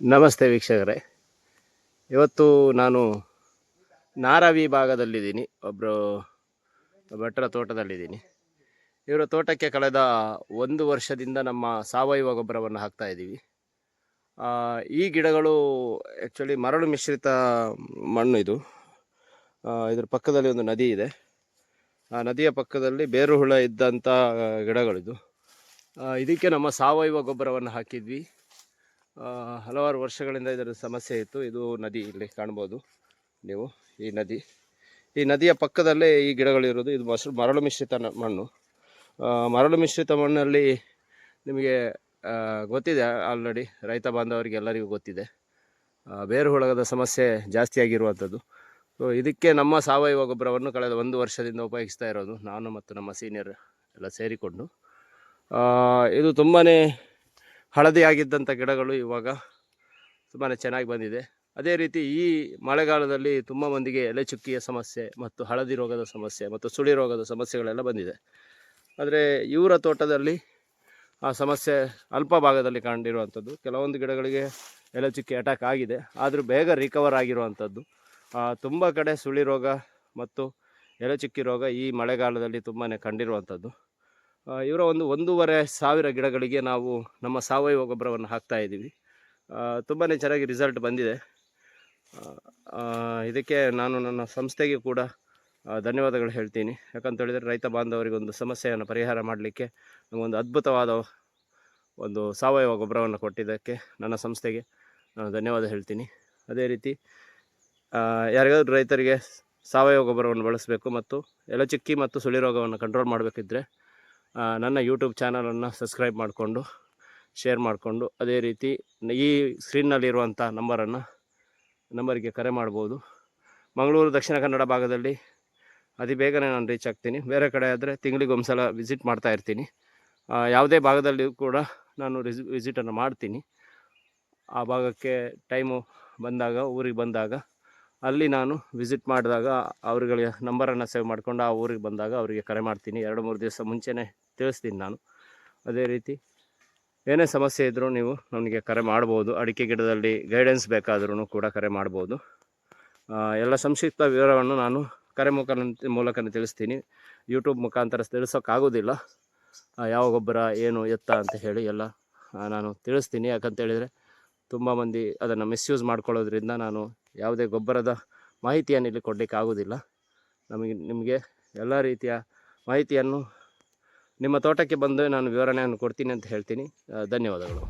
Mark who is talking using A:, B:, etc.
A: ನಮಸ್ತೆ ವೀಕ್ಷಕರೇ. ಇವತ್ತು ನಾನು ನಾರಾವಿ ಭಾಗದಲ್ಲಿದ್ದೀನಿ. ಒಬ್ಬರು ಭಟ್ರ ತೋಟದಲ್ಲಿದ್ದೀನಿ. ಇವರ ತೋಟಕ್ಕೆ ಕಳೆದ ಒಂದು ವರ್ಷದಿಂದ ನಮ್ಮ ಸಾವಯವ ಗೊಬ್ಬರವನ್ನು ಹಾಕ್ತಾ ಇದ್ದೀವಿ. ಈ ಗಿಡಗಳು ಆ್ಯಕ್ಚುಲಿ ಮರಳು ಮಿಶ್ರಿತ ಮಣ್ಣು ಇದು. ಇದರ ಪಕ್ಕದಲ್ಲಿ ಒಂದು ನದಿ ಇದೆ. ನದಿಯ ಪಕ್ಕದಲ್ಲಿ ಬೇರು ಹುಳ ಇದ್ದಂಥ ಗಿಡಗಳಿದು. ಇದಕ್ಕೆ ನಮ್ಮ ಸಾವಯವ ಗೊಬ್ಬರವನ್ನು ಹಾಕಿದ್ವಿ. ಆ, ಹಲವಾರು ವರ್ಷಗಳಿಂದ ಇದರ ಸಮಸ್ಯೆ ಇತ್ತು. ಇದು ನದಿ ಇಲ್ಲಿ ಕಾಣ್ಬೋದು ನೀವು ಈ ನದಿ. ಈ ನದಿಯ ಪಕ್ಕದಲ್ಲೇ ಈ ಗಿಡಗಳಿರೋದು. ಇದು ಮಸರು ಮರಳು ಮಿಶ್ರಿತ ಮಣ್ಣು. ಮರಳು ಮಿಶ್ರಿತ ಮಣ್ಣಲ್ಲಿ ನಿಮಗೆ ಗೊತ್ತಿದೆ ಆಲ್ರೆಡಿ. ರೈತ ಬಾಂಧವರಿಗೆ ಎಲ್ಲರಿಗೂ ಗೊತ್ತಿದೆ. ಆ, ಬೇರು ಹುಳಗದ ಸಮಸ್ಯೆ ಜಾಸ್ತಿ ಆಗಿರುವಂಥದ್ದು ಸೊ ಇದಕ್ಕೆ ನಮ್ಮ ಸಾವಯವ ಗೊಬ್ಬರವನ್ನು ಕಳೆದ ಒಂದು ವರ್ಷದಿಂದ ಉಪಯೋಗಿಸ್ತಾ ಇರೋದು ನಾನು ಮತ್ತು ನಮ್ಮ ಸೀನಿಯರ್ ಎಲ್ಲ ಸೇರಿಕೊಂಡು. ಇದು ತುಂಬಾ ಹಳದಿಯಾಗಿದ್ದಂಥ ಗಿಡಗಳು ಇವಾಗ ತುಂಬಾ ಚೆನ್ನಾಗಿ ಬಂದಿದೆ. ಅದೇ ರೀತಿ ಈ ಮಳೆಗಾಲದಲ್ಲಿ ತುಂಬ ಮಂದಿಗೆ ಎಲೆ ಚುಕ್ಕಿಯ ಸಮಸ್ಯೆ ಮತ್ತು ಹಳದಿ ರೋಗದ ಸಮಸ್ಯೆ ಮತ್ತು ಸುಳಿ ರೋಗದ ಸಮಸ್ಯೆಗಳೆಲ್ಲ ಬಂದಿದೆ. ಆದರೆ ಇವರ ತೋಟದಲ್ಲಿ ಆ ಸಮಸ್ಯೆ ಅಲ್ಪ ಭಾಗದಲ್ಲಿ ಕಂಡಿರುವಂಥದ್ದು. ಕೆಲವೊಂದು ಗಿಡಗಳಿಗೆ ಎಲೆ ಚುಕ್ಕಿ ಅಟ್ಯಾಕ್ ಆಗಿದೆ. ಆದರೂ ಬೇಗ ರಿಕವರ್ ಆಗಿರುವಂಥದ್ದು. ತುಂಬ ಕಡೆ ಸುಳಿ ರೋಗ ಮತ್ತು ಎಲೆ ಚುಕ್ಕಿ ರೋಗ ಈ ಮಳೆಗಾಲದಲ್ಲಿ ತುಂಬಾ ಕಂಡಿರುವಂಥದ್ದು. ಇವರ ಒಂದು ಒಂದೂವರೆ ಸಾವಿರ ಗಿಡಗಳಿಗೆ ನಾವು ನಮ್ಮ ಸಾವಯವ ಗೊಬ್ಬರವನ್ನು ಹಾಕ್ತಾ ಇದ್ದೀವಿ. ತುಂಬಾ ಚೆನ್ನಾಗಿ ರಿಸಲ್ಟ್ ಬಂದಿದೆ. ಇದಕ್ಕೆ ನಾನು ನನ್ನ ಸಂಸ್ಥೆಗೆ ಕೂಡ ಧನ್ಯವಾದಗಳು ಹೇಳ್ತೀನಿ. ಯಾಕಂತ ಹೇಳಿದರೆ ರೈತ ಬಾಂಧವರಿಗೆ ಒಂದು ಸಮಸ್ಯೆಯನ್ನು ಪರಿಹಾರ ಮಾಡಲಿಕ್ಕೆ ನಮಗೊಂದು ಅದ್ಭುತವಾದ ಒಂದು ಸಾವಯವ ಗೊಬ್ಬರವನ್ನು ಕೊಟ್ಟಿದ್ದಕ್ಕೆ ನನ್ನ ಸಂಸ್ಥೆಗೆ ನಾನು ಧನ್ಯವಾದ ಹೇಳ್ತೀನಿ. ಅದೇ ರೀತಿ ಯಾರಿಗಾದ್ರೂ ರೈತರಿಗೆ ಸಾವಯವ ಗೊಬ್ಬರವನ್ನು ಬಳಸಬೇಕು ಮತ್ತು ಎಲೆಚುಕ್ಕಿ ಮತ್ತು ಸುಳಿ ರೋಗವನ್ನು ಕಂಟ್ರೋಲ್ ಮಾಡಬೇಕಿದ್ರೆ ಆ, ನನ್ನ ಯೂಟ್ಯೂಬ್ ಚಾನಲನ್ನು ಸಬ್ಸ್ಕ್ರೈಬ್ ಮಾಡಿಕೊಂಡು ಶೇರ್ ಮಾಡಿಕೊಂಡು ಅದೇ ರೀತಿ ಈ ಸ್ಕ್ರೀನ್ನಲ್ಲಿರುವಂಥ ನಂಬರನ್ನು ನಂಬರಿಗೆ ಕರೆ ಮಾಡ್ಬೋದು. ಮಂಗಳೂರು ದಕ್ಷಿಣ ಕನ್ನಡ ಭಾಗದಲ್ಲಿ ಅತಿ ಬೇಗನೆ ನಾನು ರೀಚ್ ಆಗ್ತೀನಿ. ಬೇರೆ ಕಡೆ ಆದರೆ ತಿಂಗಳಿಗೊಂದು ಸಲ ವಿಸಿಟ್ ಮಾಡ್ತಾ ಇರ್ತೀನಿ. ಯಾವುದೇ ಭಾಗದಲ್ಲಿ ಕೂಡ ನಾನು ರಿಸ್ ವಿಸಿಟನ್ನು ಮಾಡ್ತೀನಿ. ಆ ಭಾಗಕ್ಕೆ ಟೈಮು ಬಂದಾಗ ಊರಿಗೆ ಬಂದಾಗ ಅಲ್ಲಿ ನಾನು ವಿಸಿಟ್ ಮಾಡಿದಾಗ ಅವ್ರುಗಳಿಗೆ ನಂಬರನ್ನು ಸೇವ್ ಮಾಡ್ಕೊಂಡು ಆ ಊರಿಗೆ ಬಂದಾಗ ಅವರಿಗೆ ಕರೆ ಮಾಡ್ತೀನಿ. ಎರಡು, ಮೂರು ದಿವಸ ಮುಂಚೆನೇ ತಿಳಿಸ್ತೀನಿ ನಾನು. ಅದೇ ರೀತಿ ಏನೇ ಸಮಸ್ಯೆ ಇದ್ದರೂ ನೀವು ನನಗೆ ಕರೆ ಮಾಡ್ಬೋದು. ಅಡಿಕೆ ಗಿಡದಲ್ಲಿ ಗೈಡೆನ್ಸ್ ಬೇಕಾದ್ರೂ ಕೂಡ ಕರೆ ಮಾಡ್ಬೋದು. ಎಲ್ಲ ಸಂಕ್ಷಿಪ್ತ ವಿವರವನ್ನು ನಾನು ಕರೆ ಮುಖ ಮೂಲಕ ತಿಳಿಸ್ತೀನಿ. ಯೂಟ್ಯೂಬ್ ಮುಖಾಂತರ ತಿಳಿಸೋಕ್ಕಾಗೋದಿಲ್ಲ. ಯಾವ ಗೊಬ್ಬರ, ಏನು ಎತ್ತ ಅಂತ ಹೇಳಿ ಎಲ್ಲ ನಾನು ತಿಳಿಸ್ತೀನಿ. ಯಾಕಂತೇಳಿದರೆ ತುಂಬ ಮಂದಿ ಅದನ್ನು ಮಿಸ್ಯೂಸ್ ಮಾಡ್ಕೊಳ್ಳೋದ್ರಿಂದ ನಾನು ಯಾವುದೇ ಗೊಬ್ಬರದ ಮಾಹಿತಿಯನ್ನು ಇಲ್ಲಿ ಕೊಡಲಿಕ್ಕೆ ಆಗೋದಿಲ್ಲ ನಮಗೆ, ನಿಮಗೆ ಎಲ್ಲ ರೀತಿಯ ಮಾಹಿತಿಯನ್ನು ನಿಮ್ಮ ತೋಟಕ್ಕೆ ಬಂದು ನಾನು ವಿವರಣೆಯನ್ನು ಕೊಡ್ತೀನಿ ಅಂತ ಹೇಳ್ತೀನಿ. ಧನ್ಯವಾದಗಳು.